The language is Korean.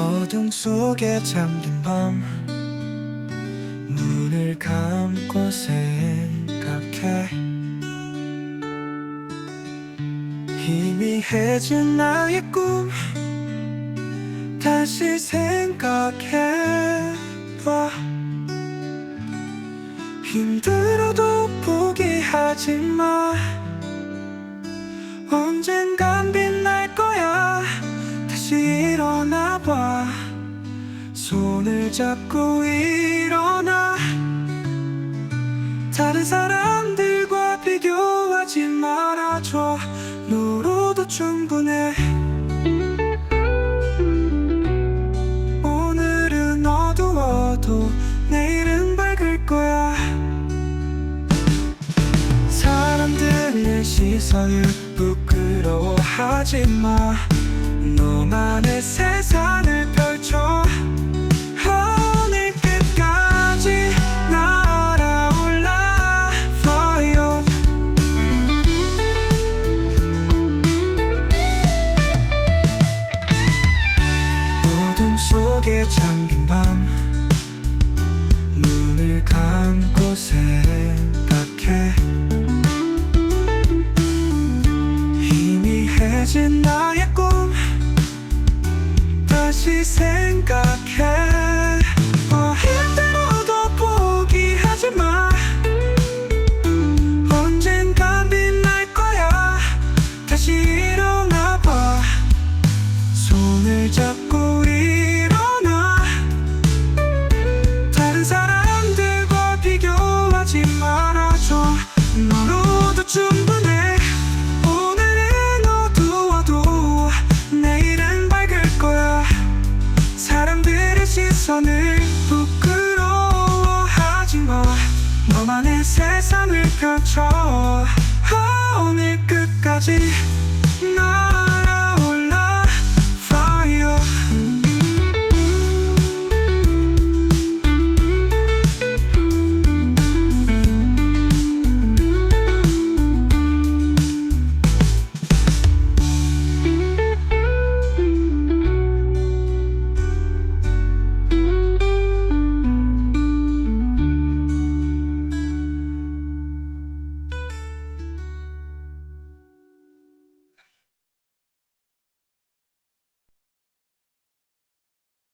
어둠 속에 잠든 밤 눈을 감고 생각해. 희미해진 나의 꿈 다시 생각해 봐. 힘들어도 포기하지 마. 언젠간 손을 잡고 일어나. 다른 사람들과 비교하지 말아줘. 너로도 충분해. 오늘은 어두워도 내일은 밝을 거야. 사람들의 시선을 부끄러워하지 마. 너만의 세상을 잠긴 밤 눈을 감고 생각해. 희미해진 나의 꿈 다시 생각 시선을 부끄러워하지 마. 너만의 세상을 펼쳐. 아, 오늘 끝까지